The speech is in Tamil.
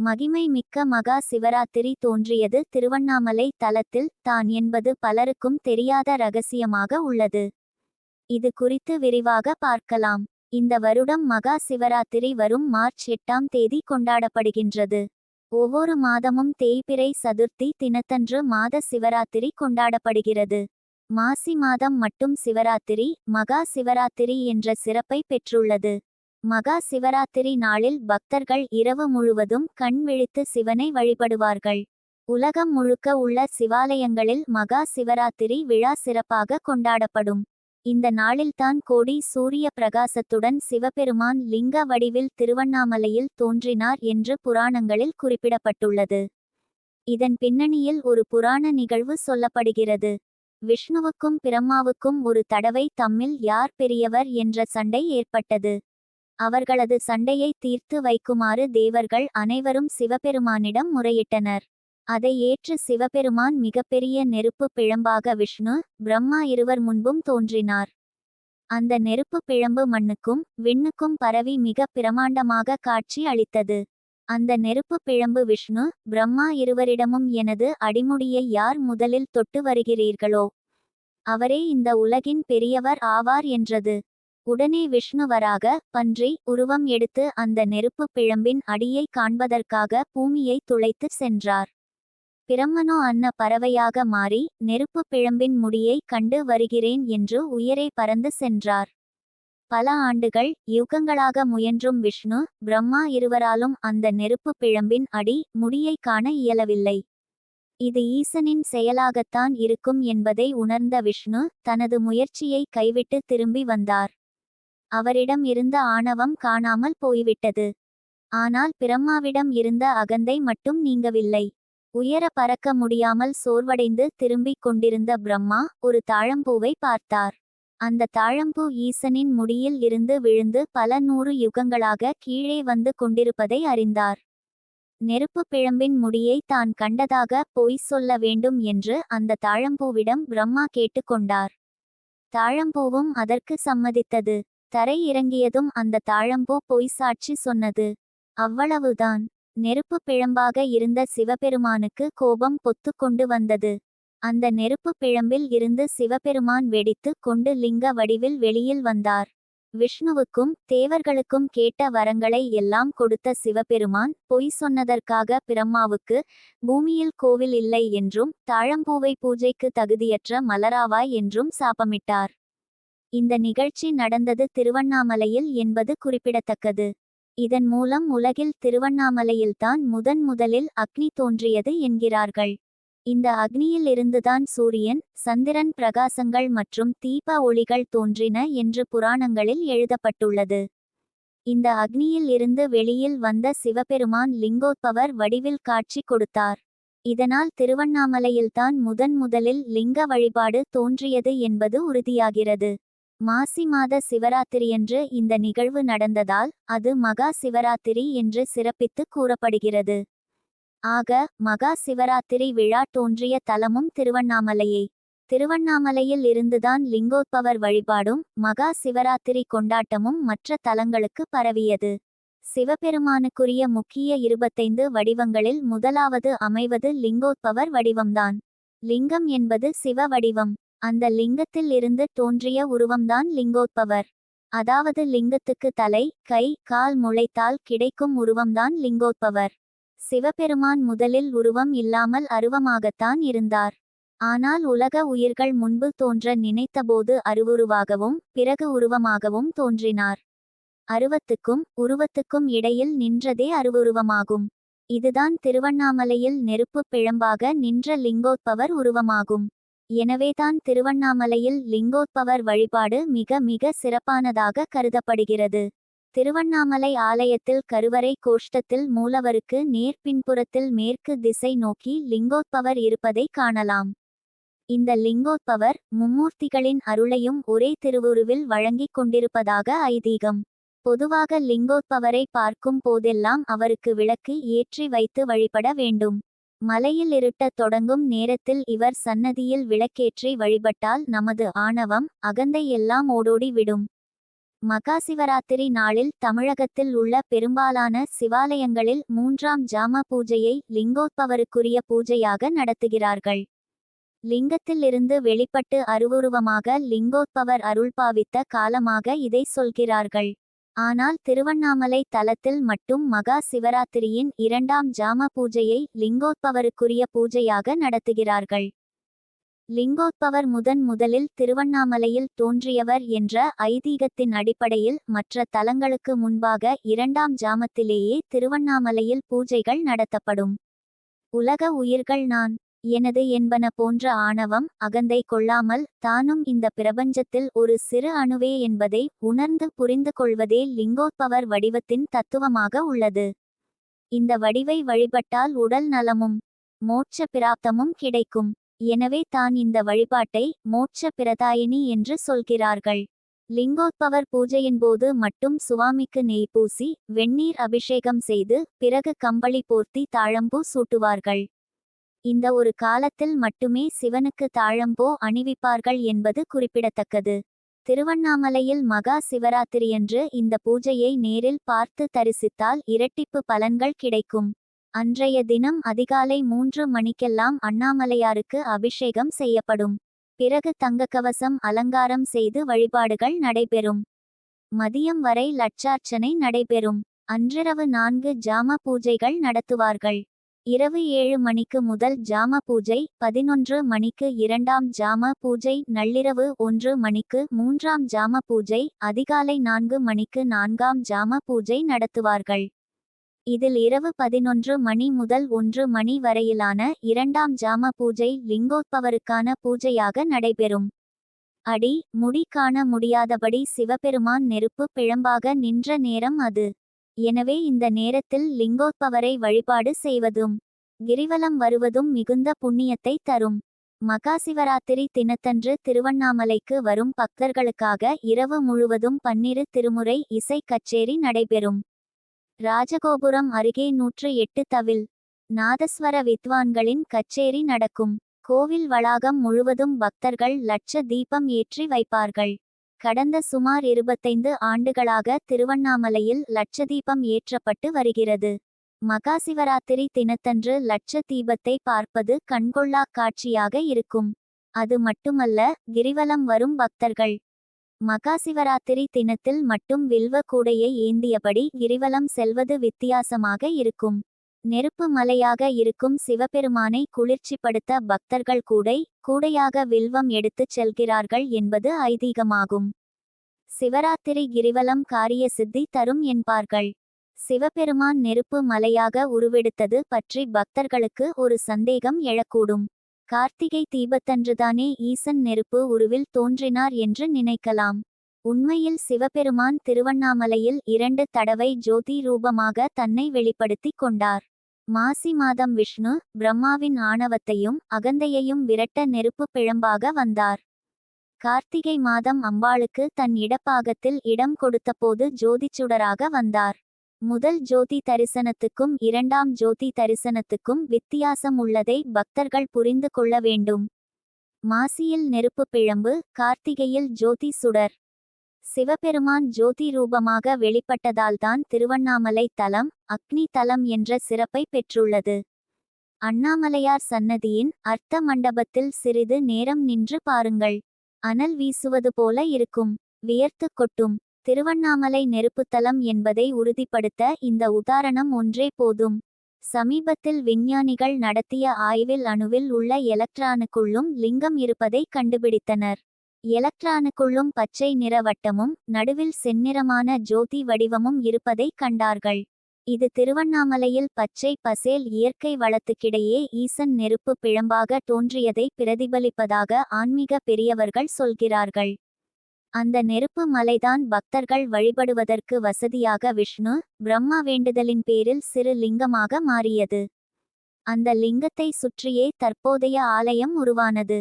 மகிமை மிக்க மகா சிவராத்திரி தோன்றியது திருவண்ணாமலை தலத்தில் தான் என்பது பலருக்கும் தெரியாத ரகசியமாக உள்ளது. இது குறித்து விரிவாக பார்க்கலாம். இந்த வருடம் மகா சிவராத்திரி வரும் மார்ச் எட்டாம் தேதி கொண்டாடப்படுகின்றது. ஒவ்வொரு மாதமும் தேய்பிறை சதுர்த்தி தினத்தன்று மாத சிவராத்திரி கொண்டாடப்படுகிறது. மாசி மாதம் மட்டும் சிவராத்திரி மகா சிவராத்திரி என்ற சிறப்பை பெற்றுள்ளது. மகா சிவராத்திரி நாளில் பக்தர்கள் இரவு முழுவதும் கண் விழித்து சிவனை வழிபடுவார்கள். உலகம் முழுக்க உள்ள சிவாலயங்களில் மகா சிவராத்திரி விழா சிறப்பாக கொண்டாடப்படும். இந்த நாளில்தான் கோடி சூரிய பிரகாசத்துடன் சிவபெருமான் லிங்க வடிவில் திருவண்ணாமலையில் தோன்றினார் என்று புராணங்களில் குறிப்பிடப்பட்டுள்ளது. இதன் பின்னணியில் ஒரு புராண நிகழ்வு சொல்லப்படுகிறது. விஷ்ணுவுக்கும் பிரம்மாவுக்கும் ஒரு தடவை தம்மில் யார் பெரியவர் என்ற சண்டை ஏற்பட்டது. அவர்களது சண்டையை தீர்த்து வைக்குமாறு தேவர்கள் அனைவரும் சிவபெருமானிடம் முறையிட்டனர். அதை ஏற்று சிவபெருமான் மிகப்பெரிய நெருப்பு பிழம்பாக விஷ்ணு பிரம்மா இருவர் முன்பும் தோன்றினார். அந்த நெருப்பு பிழம்பு மண்ணுக்கும் விண்ணுக்கும் பரவி மிக பிரமாண்டமாக காட்சி அளித்தது. அந்த நெருப்பு பிழம்பு விஷ்ணு பிரம்மா இருவரிடமும் எனது அடிமுடியை யார் முதலில் தொட்டு வருகிறீர்களோ அவரே இந்த உலகின் பெரியவர் ஆவார் என்றது. உடனே விஷ்ணுவராக பன்றி உருவம் எடுத்து அந்த நெருப்பு பிழம்பின் அடியை காண்பதற்காக பூமியை துளைத்து சென்றார். பிரம்மனோ அன்ன பறவையாக மாறி நெருப்பு பிழம்பின் முடியை கண்டு வருகிறேன் என்று உயரே பறந்து சென்றார். பல ஆண்டுகள் யுகங்களாக முயன்றும் விஷ்ணு பிரம்மா இருவராலும் அந்த நெருப்பு பிழம்பின் அடி முடியை காண இயலவில்லை. இது ஈசனின் செயலாகத்தான் இருக்கும் என்பதை உணர்ந்த விஷ்ணு தனது முயற்சியை கைவிட்டு திரும்பி வந்தார். அவரிடம் இருந்த ஆணவம் காணாமல் போய்விட்டது. ஆனால் பிரம்மாவிடம் இருந்த அகந்தை மட்டும் நீங்கவில்லை. உயர பறக்க முடியாமல் சோர்வடைந்து திரும்பிக் கொண்டிருந்த பிரம்மா ஒரு தாழம்பூவை பார்த்தார். அந்த தாழம்பூ ஈசனின் முடியில் இருந்து விழுந்து பல நூறு யுகங்களாக கீழே வந்து கொண்டிருப்பதை அறிந்தார். நெருப்பு பிழம்பின் முடியை தான் கண்டதாக பொய் சொல்ல வேண்டும் என்று அந்த தாழம்பூவிடம் பிரம்மா கேட்டுக்கொண்டார் தாழம்பூவும் அதற்கு சம்மதித்தது. தரை இறங்கியதும் அந்த தாழம்பூ பொய் சாட்சி சொன்னது. அவ்வளவுதான். நெருப்பு பிழம்பாக இருந்த சிவபெருமானுக்கு கோபம் பொத்து கொண்டு வந்தது. அந்த நெருப்பு பிழம்பில் இருந்து சிவபெருமான் வெடித்து கொண்டு லிங்க வடிவில் வெளியில் வந்தார். விஷ்ணுவுக்கும் தேவர்களுக்கும் கேட்ட வரங்களை எல்லாம் கொடுத்த சிவபெருமான் பொய் சொன்னதற்காக பிரம்மாவுக்கு பூமியில் கோவில் இல்லை என்றும் தாழம்பூவை பூஜைக்கு தகுதியற்ற மலராவாய் என்றும் சாபமிட்டார். இந்த நிகழ்ச்சி நடந்தது திருவண்ணாமலையில் என்பது குறிப்பிடத்தக்கது. இதன் மூலம் உலகில் திருவண்ணாமலையில்தான் முதன் முதலில் அக்னி தோன்றியது என்கிறார்கள். இந்த அக்னியில் இருந்துதான் சூரியன் சந்திரன் பிரகாசங்கள் மற்றும் தீப ஒளிகள் தோன்றின என்று புராணங்களில் எழுதப்பட்டுள்ளது. இந்த அக்னியில் இருந்து வெளியில் வந்த சிவபெருமான் லிங்கோத்பவர் வடிவில் காட்சி கொடுத்தார். இதனால் திருவண்ணாமலையில்தான் முதன் முதலில் லிங்க வழிபாடு தோன்றியது என்பது உறுதியாகிறது. மாசி மாத சிவராத்திரியன்று இந்த நிகழ்வு நடந்ததால் அது மகா சிவராத்திரி என்று சிறப்பித்து கூறப்படுகிறது. ஆக மகா சிவராத்திரி விழா தோன்றிய தலமும் திருவண்ணாமலையே. திருவண்ணாமலையில் இருந்துதான் லிங்கோத்பவர் வழிபாடும் மகா சிவராத்திரி கொண்டாட்டமும் மற்ற தலங்களுக்கு பரவியது. சிவபெருமானுக்குரிய முக்கிய இருபத்தைந்து வடிவங்களில் முதலாவது அமைவது லிங்கோத்பவர் வடிவம்தான். லிங்கம் என்பது சிவ வடிவம். அந்த லிங்கத்தில் இருந்து தோன்றிய உருவம்தான் லிங்கோத்பவர். அதாவது லிங்கத்துக்கு தலை கை கால் முளைத்தால் கிடைக்கும் உருவம்தான் லிங்கோத்பவர். சிவபெருமான் முதலில் உருவம் இல்லாமல் அருவமாகத்தான் இருந்தார். ஆனால் உலக உயிர்கள் முன்பு தோன்ற நினைத்தபோது அருவுருவாகவும் பிறகு உருவமாகவும் தோன்றினார். அருவத்துக்கும் உருவத்துக்கும் இடையில் நின்றதே அருவுருவமாகும். இதுதான் திருவண்ணாமலையில் நெருப்பு பிழம்பாக நின்ற லிங்கோத்பவர் உருவமாகும். எனவேதான் திருவண்ணாமலையில் லிங்கோத்பவர் வழிபாடு மிக மிக சிறப்பானதாக கருதப்படுகிறது. திருவண்ணாமலை ஆலயத்தில் கருவறை கோஷ்டத்தில் மூலவருக்கு நேர் பின்புறத்தில் மேற்கு திசை நோக்கி லிங்கோத்பவர் இருப்பதை காணலாம். இந்த லிங்கோத்பவர் மும்மூர்த்திகளின் அருளையும் ஒரே திருவுருவில் வழங்கிக் கொண்டிருப்பதாக ஐதீகம். பொதுவாக லிங்கோத்பவரை பார்க்கும் போதெல்லாம் அவருக்கு விளக்கு ஏற்றி வைத்து வழிபட வேண்டும். மலையில் இருட்டத் தொடங்கும் நேரத்தில் இவர் சன்னதியில் விளக்கேற்றி வழிபட்டால் நமது ஆணவம் அகந்தை எல்லாம் ஓடோடி விடும். மகாசிவராத்திரி நாளில் தமிழகத்தில் உள்ள பெரும்பாலான சிவாலயங்களில் மூன்றாம் ஜாம பூஜையை லிங்கோத்பவருக்குரிய பூஜையாக நடத்துகிறார்கள். லிங்கத்திலிருந்து வெளிப்பட்டு அருவுருவமாக லிங்கோத்பவர் அருள்பாவித்த காலமாக இதை சொல்கிறார்கள். ஆனால் திருவண்ணாமலை தலத்தில் மட்டும் மகா சிவராத்திரியின் இரண்டாம் ஜாம பூஜையை லிங்கோத்பவருக்குரிய பூஜையாக நடத்துகிறார்கள். லிங்கோத்பவர் முதன் முதலில் திருவண்ணாமலையில் தோன்றியவர் என்ற ஐதீகத்தின் அடிப்படையில் மற்ற தலங்களுக்கு முன்பாக இரண்டாம் ஜாமத்திலேயே திருவண்ணாமலையில் பூஜைகள் நடத்தப்படும். உலக உயிர்கள் நான். எனது என்பன போன்ற ஆணவம் அகந்தை கொள்ளாமல் தானும் இந்த பிரபஞ்சத்தில் ஒரு சிறு அணுவே என்பதை உணர்ந்து புரிந்து கொள்வதே லிங்கோத்பவர் வடிவத்தின் தத்துவமாக உள்ளது. இந்த வடிவை வழிபட்டால் உடல் நலமும் மோட்ச பிராப்தமும் கிடைக்கும். எனவே தான் இந்த வழிபாட்டை மோட்ச பிரதாயினி என்று சொல்கிறார்கள். லிங்கோத்பவர் பூஜையின் போது மட்டும் சுவாமிக்கு நெய் பூசி வெந்நீர் அபிஷேகம் செய்து பிறகு கம்பளி போர்த்தி தாழம்பூ சூட்டுவார்கள். இந்த ஒரு காலத்தில் மட்டுமே சிவனுக்கு தாழம்போ அணிவிப்பார்கள் என்பது குறிப்பிடத்தக்கது. திருவண்ணாமலையில் மகா சிவராத்திரியன்று இந்த பூஜையை நேரில் பார்த்து தரிசித்தால் இரட்டிப்பு பலன்கள் கிடைக்கும். அன்றைய தினம் அதிகாலை மூன்று மணிக்கெல்லாம் அண்ணாமலையாருக்கு அபிஷேகம் செய்யப்படும். பிறகு தங்கக்கவசம் அலங்காரம் செய்து வழிபாடுகள் நடைபெறும். மதியம் வரை லட்சார்ச்சனை நடைபெறும். அன்றிரவு நான்கு ஜாம பூஜைகள் நடத்துவார்கள். இரவு ஏழு மணிக்கு முதல் ஜாம பூஜை பதினொன்று மணிக்கு இரண்டாம் ஜாம பூஜை நள்ளிரவு ஒன்று மணிக்கு மூன்றாம் ஜாம பூஜை அதிகாலை நான்கு மணிக்கு நான்காம் ஜாம பூஜை நடத்துவார்கள். இதில் இரவு பதினொன்று மணி முதல் ஒன்று மணி வரையிலான இரண்டாம் ஜாம பூஜை லிங்கோத்பவருக்கான பூஜையாக நடைபெறும். அடி முடி காண முடியாதபடி சிவபெருமான் நெருப்பு பிழம்பாக நின்ற நேரம் அது. எனவே இந்த நேரத்தில் லிங்கோத்பவரை வழிபாடு செய்வதும் கிரிவலம் வருவதும் மிகுந்த புண்ணியத்தை தரும். மகாசிவராத்திரி தினத்தன்று திருவண்ணாமலைக்கு வரும் பக்தர்களுக்காக இரவு முழுவதும் பன்னிரு திருமுறை இசை கச்சேரி நடைபெறும். ராஜகோபுரம் அருகே நூற்று எட்டு தவில் நாதஸ்வர வித்வான்களின் கச்சேரி நடக்கும். கோவில் வளாகம் முழுவதும் பக்தர்கள் லட்ச தீபம் ஏற்றி வைப்பார்கள். கடந்த சுமார் இருபத்தைந்து ஆண்டுகளாக திருவண்ணாமலையில் லட்ச தீபம் ஏற்றப்பட்டு வருகிறது. மகாசிவராத்திரி தினத்தன்று லட்ச தீபத்தை பார்ப்பது கண்கொள்ளா காட்சியாக இருக்கும். அது மட்டுமல்ல கிரிவலம் வரும் பக்தர்கள். மகாசிவராத்திரி தினத்தில் மட்டும் வில்வ கூடையை ஏந்தியபடி கிரிவலம் செல்வது வித்தியாசமாக இருக்கும். நெருப்பு மலையாக இருக்கும் சிவபெருமானை குளிர்ச்சிப்படுத்த பக்தர்கள் கூடை கூடையாக வில்வம் எடுத்துச் செல்கிறார்கள் என்பது ஐதீகமாகும். சிவராத்திரி கிரிவலம் காரிய சித்தி தரும் என்பார்கள். சிவபெருமான் நெருப்பு மலையாக உருவெடுத்தது பற்றி பக்தர்களுக்கு ஒரு சந்தேகம் எழக்கூடும். கார்த்திகை தீபத்தன்றுதானே ஈசன் நெருப்பு உருவில் தோன்றினார் என்று நினைக்கலாம். உண்மையில் சிவபெருமான் திருவண்ணாமலையில் இரண்டு தடவை ஜோதி ரூபமாக தன்னை வெளிப்படுத்திக் கொண்டார். மாசி மாதம் விஷ்ணு பிரம்மாவின் ஆணவத்தையும் அகந்தையையும் விரட்ட நெருப்பு பிழம்பாக வந்தார். கார்த்திகை மாதம் அம்பாளுக்கு தன் இடப்பாகத்தில் இடம் கொடுத்தபோது ஜோதிச்சுடராக வந்தார். முதல் ஜோதி தரிசனத்துக்கும் இரண்டாம் ஜோதி தரிசனத்துக்கும் வித்தியாசம் உள்ளதை பக்தர்கள் புரிந்து கொள்ள வேண்டும். மாசியில் நெருப்பு பிழம்பு கார்த்திகையில் ஜோதி சுடர். சிவபெருமான் ஜோதி ரூபமாக வெளிப்பட்டதால்தான் திருவண்ணாமலை தலம் அக்னி தலம் என்ற சிறப்பை பெற்றுள்ளது. அண்ணாமலையார் சன்னதியின் அர்த்த மண்டபத்தில் சிறிது நேரம் நின்று பாருங்கள். அனல் வீசுவது போல இருக்கும். வியர்த்து கொட்டும். திருவண்ணாமலை நெருப்புத்தலம் என்பதை உறுதிப்படுத்த இந்த உதாரணம் ஒன்றே போதும். சமீபத்தில் விஞ்ஞானிகள் நடத்திய ஆய்வில் அணுவில் உள்ள எலக்ட்ரானுக்குள்ளும் லிங்கம் இருப்பதை கண்டுபிடித்தனர். எலக்ட்ரானுக்குள்ளும் பச்சை நிற வட்டமும் நடுவில் செந்நிறமான ஜோதி வடிவமும் இருப்பதை கண்டார்கள். இது திருவண்ணாமலையில் பச்சை பசேல் இயற்கை வளத்துக்கிடையே ஈசன் நெருப்பு பிழம்பாக தோன்றியதை பிரதிபலிப்பதாக ஆன்மீக பெரியவர்கள் சொல்கிறார்கள். அந்த நெருப்பு மலைதான் பக்தர்கள் வழிபடுவதற்கு வசதியாக விஷ்ணு பிரம்மா வேண்டுதலின் பேரில் சிறு லிங்கமாக மாறியது. அந்த லிங்கத்தை சுற்றியே தற்போதைய ஆலயம் உருவானது.